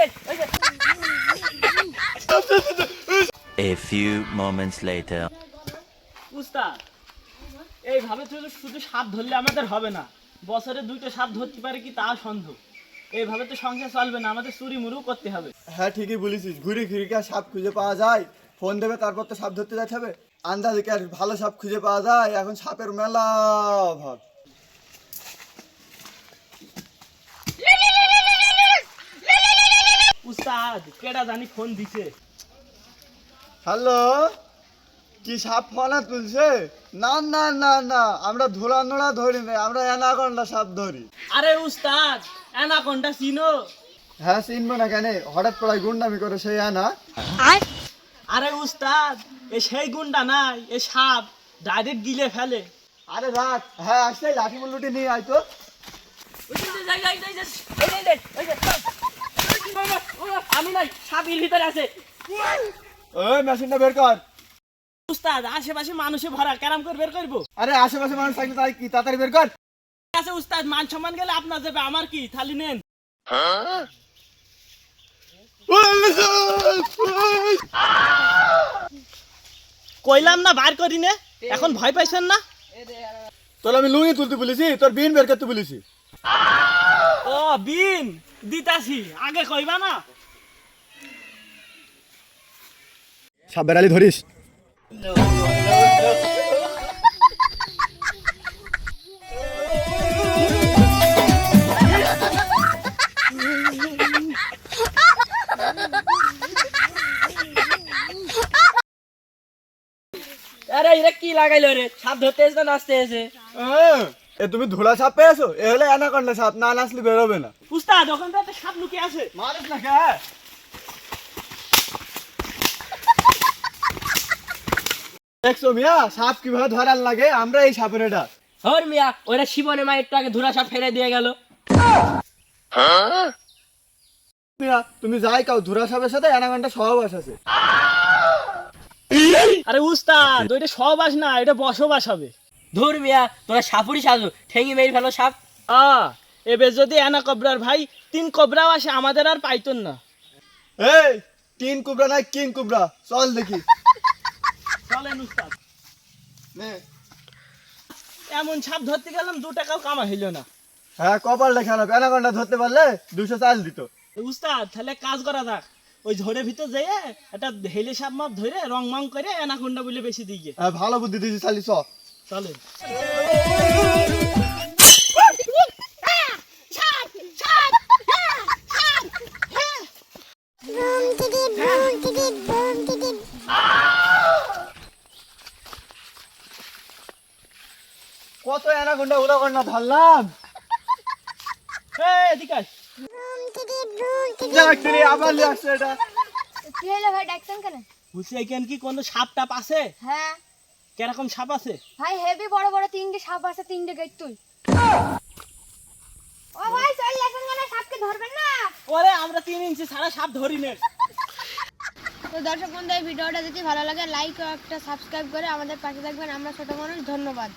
A few moments later. উস্তাদ এইভাবে তো শুধু সাপ ধরলে আমাদের হবে না। বছরে দুইটা সাপ ধরতে পারে কি তা সন্দেহ। এইভাবে তো সংসার চলবে না আমাদের চুরি মুরু করতে হবে। হ্যাঁ ঠিকই বলেছিস। ঘুরে ঘুরে কি আর সাপ খুঁজে পাওয়া যায়? ফোন দেবে তারপর তো সাপ ধরতে যেতে হবে। আন্দাজে কি আর ভালো সাপ খুঁজে পাওয়া যায়? এখন সাপের মেলা অভাব। উস্তাদ কেডা জানি ফোন দিছে হ্যালো কি সাপ ফোনা তুলছে না না না না আমরা ধুলা নোড়া ধরি না আমরা অ্যানাকন্ডা সাপ ধরি আরে উস্তাদ অ্যানাকোন্ডা চিনো হ্যাঁ চিনবো না কেন হঠাৎ পড়ায় গুন্ডামি করে সেই আনা আরে উস্তাদ এ সেই গুন্ডা নাই এ সাপ ডাইরেক্ট গিলে ফেলে আরে রাত হ্যাঁ আসলে লাঠি মুল্লুটি নিয়ে আয় তো আমি নাই সাপের ভিতরে আছে। ওই মেশিনটা বের কর। উস্তাদ আশেপাশে মানুষে ভরা ক্যারাম করে বের করব? আরে আশেপাশে মানুষ থাকলে তাই কি? তাড়াতাড়ি বের কর। আছে উস্তাদ মান সম্মান গেলে আপনার যাবে আমার কি? থালি নেন। কইলাম না বার করি নে। এখন ভয় পাইছেন না? তোর আমি লুঙ্গি তুলতে বলেছি তোর বিন বের করতে বলেছি। ও বিন দিতাছি। আগে কইবা না। সাবের আলী ধরিস? আরে এটা কি লাগাইলো রে? সাপ ধরতে এসে নাচতে এসে? হ্যাঁ, এ তুমি ধুলা সাপ পেয়েছ? এ হলে অ্যানাকন্ডা সাপ না নাচলে বেরোবে না। উস্তাদ ওখান থেকে সাপ লুকিয়ে আছে। মারিস না কে? দেখছ মিয়া সাপ কীভাবে ধরার লাগে? আমরা এই সাপের এটা। হর মিয়া ওরা শিবনে মা একটু আগে ধুরা সাপ ফেলে দিয়ে গেল। মিয়া তুমি যাই কাও ধুরা সাপের সাথে অ্যানাকন্ডা সহবাস আছে আরে উস্তাদ ওইটা সহবাস না এটা বসবাস হবে। ধুর মিয়া তোরা সাপুরি সাজু ঠেঙি মেরে ফেলো সাপ। আ এবার যদি এনা কবরার ভাই তিন কবরাও আসে আমাদের আর পাইতন না। এই তিন কুবরা নাই কিং কুবরা। চল দেখি। চলেন উস্তাদ। নে। এমন সাপ ধরতে গেলাম দু টাকাও কামা হইল না। হ্যাঁ কপাল দেখানো অ্যানাকন্ডা ধরতে পারলে দুশো চাল দিত। উস্তাদ তাহলে কাজ করা যাক। ওই ঝড়ের ভিতর যেয়ে একটা হেলে সাপ মাপ ধরে রং মং করে এনাকুন্ডা বলে বেশি দিয়ে হ্যাঁ ভালো বুদ্ধি দিয়েছি চালি চ চলেন। কত অ্যানাকন্ডা উদাকন্ডা ধরলাম। এদিকে আবার আসছে এটা। কি হলো ভাই ডাকছেন কেন? এখানে কি কোনো সাপ টাপ আছে? হ্যাঁ। কীরকম সাপ আছে? ভাই হেভি বড় বড় তিনটে সাপ আছে তিনটে গেট তুই ও ভাই চল লেখেন কেন সাপকে ধরবেন না। ওরে আমরা তিন ইঞ্চি সারা সাপ ধরি নে। তো দর্শক বন্ধু এই ভিডিওটা যদি ভালো লাগে লাইক ও একটা সাবস্ক্রাইব করে আমাদের পাশে থাকবেন। আমরা ছোট মানুষ ধন্যবাদ।